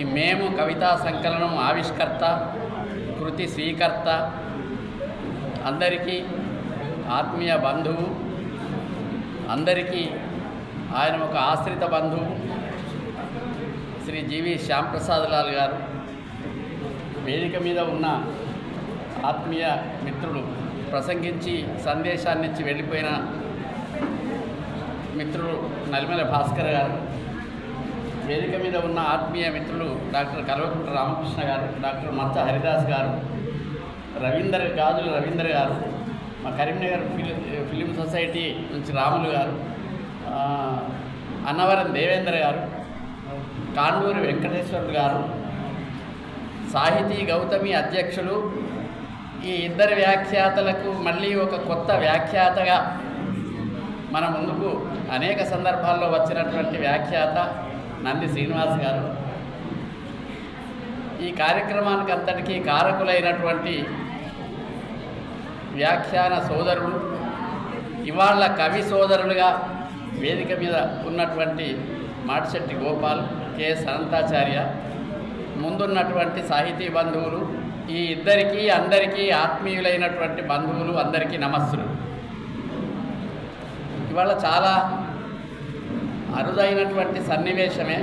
ఈ మేము కవితా సంకలనం ఆవిష్కర్త కృతి స్వీకర్త అందరికీ ఆత్మీయ బంధువు అందరికీ ఆయన ఒక ఆశ్రిత బంధువు శ్రీ జీవి శ్యాంప్రసాద్ లాల్ గారు వేదిక మీద ఉన్న ఆత్మీయ మిత్రులు ప్రసంగించి సందేశాన్ని ఇచ్చి వెళ్ళిపోయిన మిత్రులు నలిమల భాస్కర్ గారు వేదిక మీద ఉన్న ఆత్మీయ మిత్రులు డాక్టర్ కల్వకుంట్ల రామకృష్ణ గారు డాక్టర్ మచ్చ హరిదాస్ గారు రవీందర్ గాజుల రవీందర్ గారు మా కరీంనగర్ ఫిలిం ఫిలిం సొసైటీ నుంచి రాములు గారు అన్నవరం దేవేంద్ర గారు కాండూరి వెంకటేశ్వరులు గారు సాహితీ గౌతమి అధ్యక్షులు ఈ ఇద్దరు వ్యాఖ్యాతలకు మళ్ళీ ఒక కొత్త వ్యాఖ్యాతగా మన ముందుకు అనేక సందర్భాల్లో వచ్చినటువంటి వ్యాఖ్యాత నంది శ్రీనివాస్ గారు. ఈ కార్యక్రమానికి అంతటికీ కారకులైనటువంటి వ్యాఖ్యాన సోదరుడు ఇవాళ కవి సోదరులుగా వేదిక మీద ఉన్నటువంటి మాటిశెట్టి గోపాల్ కెఎస్ అనంతాచార్య ముందున్నటువంటి సాహితీ బంధువులు ఈ ఇద్దరికీ అందరికీ ఆత్మీయులైనటువంటి బంధువులు అందరికీ నమస్సులు. ఇవాళ చాలా అరుదైనటువంటి సన్నివేశమే.